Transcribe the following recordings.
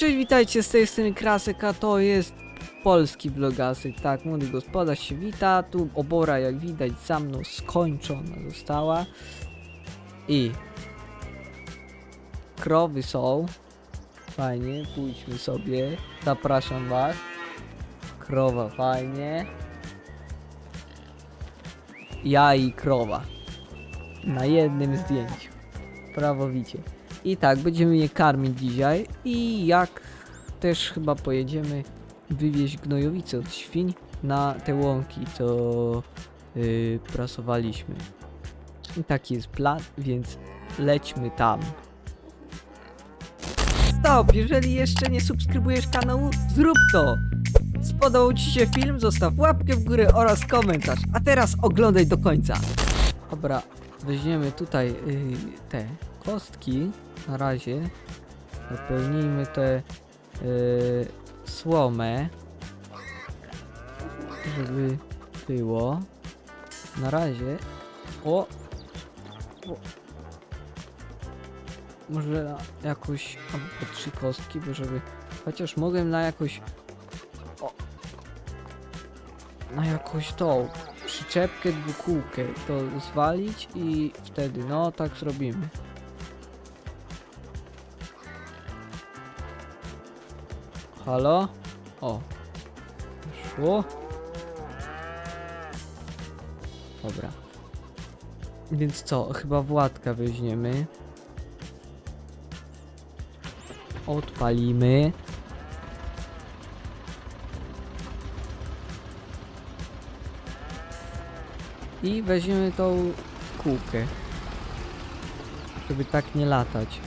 Cześć, witajcie z tej strony Krasek, a to jest polski vlogasek. Tak, młody gospodarz się wita. Tu obora, jak widać, za mną skończona została. I krowy są. Fajnie, pójdźmy sobie. Zapraszam was. Krowa, fajnie. Ja i krowa. Na jednym zdjęciu. Prawowicie. I tak, będziemy je karmić dzisiaj i jak też chyba pojedziemy wywieźć gnojowice od świń na te łąki, co yy, prasowaliśmy. I taki jest plan, więc lećmy tam. Stop! Jeżeli jeszcze nie subskrybujesz kanału, zrób to! Spodobał Ci się film? Zostaw łapkę w górę oraz komentarz. A teraz oglądaj do końca. Dobra, weźmiemy tutaj yy, te kostki na razie. Napełnijmy te yy, słomę, żeby było. Na razie. O! o. Może na jakoś albo trzy kostki, bo żeby. Chociaż mogę na jakoś. O! Na jakoś tą przyczepkę dwukółkę to zwalić i wtedy, no tak zrobimy. Halo? O. Szło? Dobra. Więc co? Chyba Władka weźmiemy. Odpalimy. I weźmiemy tą kółkę. Żeby tak nie latać.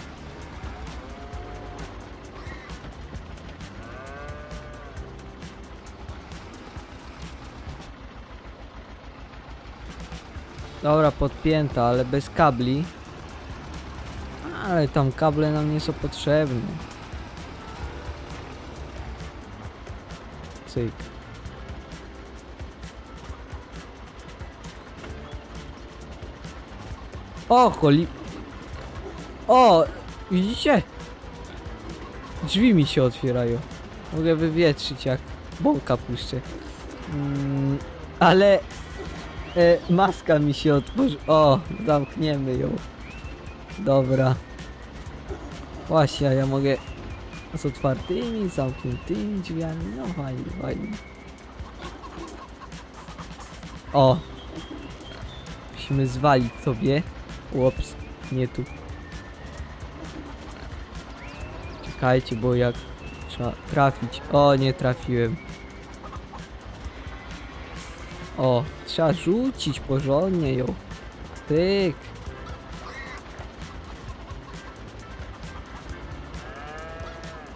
Dobra, podpięta, ale bez kabli. Ale tam kable nam nie są potrzebne. Cyk. O, choli... O, widzicie? Drzwi mi się otwierają. Mogę wywietrzyć jak bąka puszczę. Mm, ale e, maska mi się otworzy. O, zamkniemy ją. Dobra. Właśnie, ja mogę z otwartymi, zamkniętymi drzwiami. No fajnie, fajnie. O. Musimy zwalić sobie. Łops, nie tu. Czekajcie, bo jak trzeba trafić. O, nie trafiłem. O, trzeba rzucić porządnie ją. Tyk.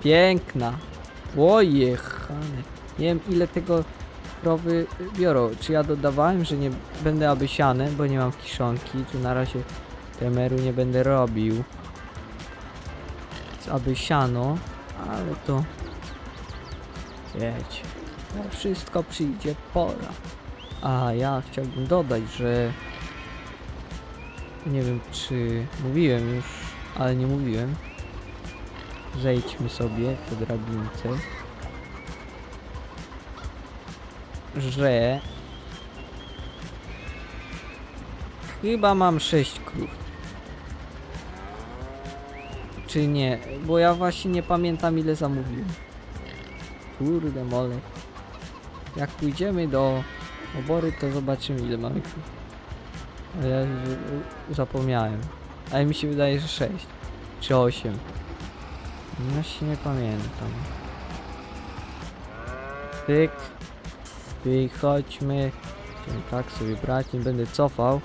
Piękna. Ojechane. Nie wiem ile tego krowy biorą. Czy ja dodawałem, że nie będę aby siane, bo nie mam kiszonki. Tu na razie temeru nie będę robił. Więc aby siano, ale to... Wiecie. No wszystko przyjdzie pora. A ja chciałbym dodać, że nie wiem czy mówiłem już, ale nie mówiłem. Zejdźmy sobie po drabince. Że chyba mam 6 krów. Czy nie? Bo ja właśnie nie pamiętam ile zamówiłem. Kurde mole. Jak pójdziemy do obory, to zobaczymy ile mamy krów. A ja zapomniałem. Ale mi się wydaje, że 6 czy 8. Właśnie nie pamiętam. Pyk. Pyk, chodźmy. Chciałem tak sobie brać, nie będę cofał.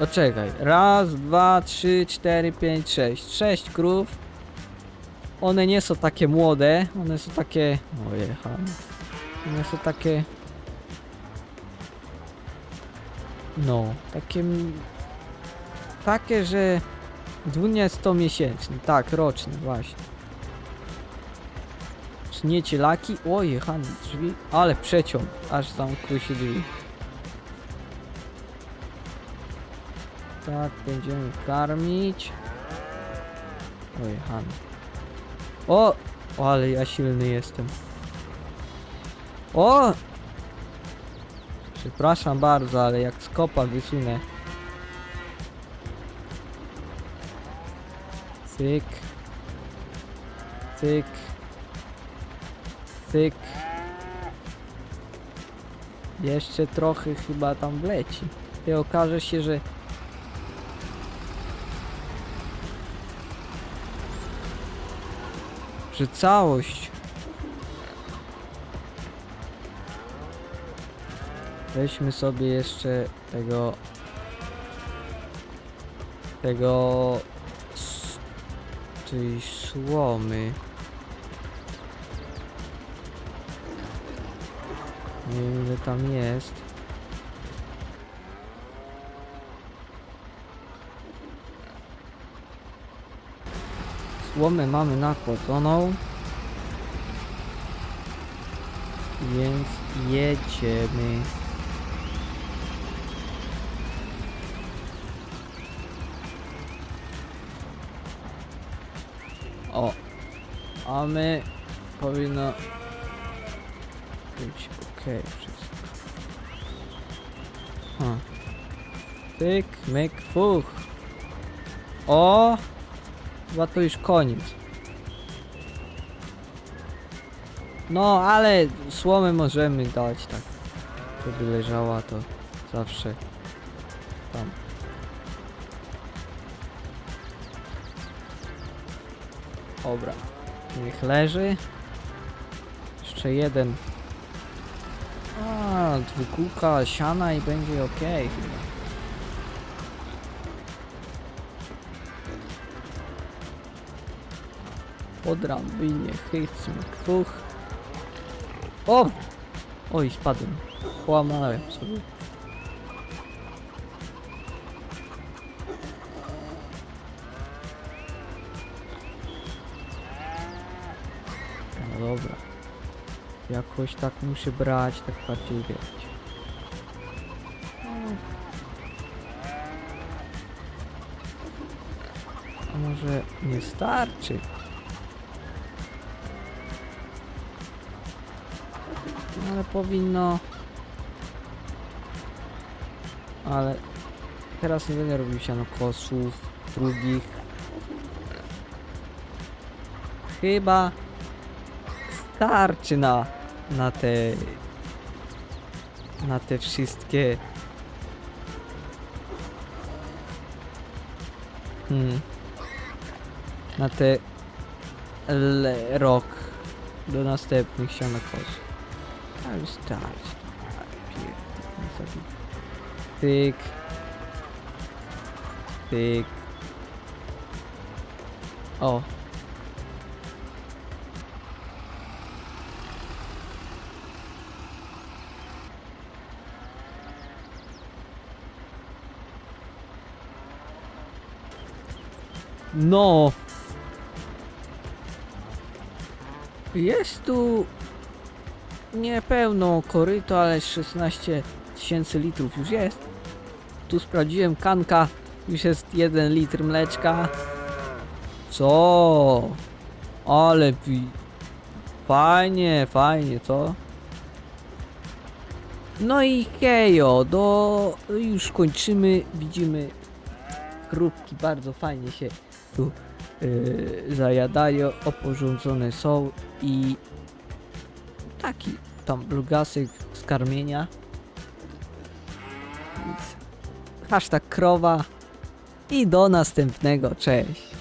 O czekaj. Raz, dwa, trzy, cztery, pięć, sześć. Sześć krów. One nie są takie młode. One są takie... Ojechane. One są takie... No, takie... Takie, że... 20-miesięczny, tak, roczny, właśnie. Czy nie cielaki? O, jechany drzwi, ale przeciąg, aż zamkły się drzwi. Tak, będziemy karmić. O, jechany. O! o! Ale ja silny jestem. O! Przepraszam bardzo, ale jak skopa wysunę. Cyk. Cyk. Cyk. Jeszcze trochę chyba tam wleci. I okaże się, że że całość weźmy sobie jeszcze tego tego tej słomy nie wiem ile tam jest Słomę mamy nakładzoną. Więc jedziemy. O, a my powinno być ok wszystko. Ha. Tyk, myk, fuch. O! Chyba to już koniec. No, ale słomę możemy dać tak. Żeby leżała to zawsze tam. Dobra. Niech leży. Jeszcze jeden. A, dwukółka siana i będzie ok chyba. po drabinie, chycmy. O! Oj, spadłem. Połamałem sobie. No dobra. Jakoś tak muszę brać, tak bardziej. A może nie starczy? No, Ale powinno. Ale teraz nie będę robił siano kosów drugich. Chyba starczy na na te na te wszystkie hmm, na te l- rok do następnych sianokosów. Ale starczy. Pierdolę sobie. Tyk. Tyk. O. No. Jest tu niepełno koryto, ale 16 tysięcy litrów już jest. Tu sprawdziłem kanka, już jest 1 litr mleczka. Co? Ale pi... Fajnie, fajnie, co? No i hejo, do... już kończymy, widzimy krówki bardzo fajnie się tu yy, zajadają, oporządzone są i taki tam blugasek z karmienia. Hashtag krowa i do następnego, cześć.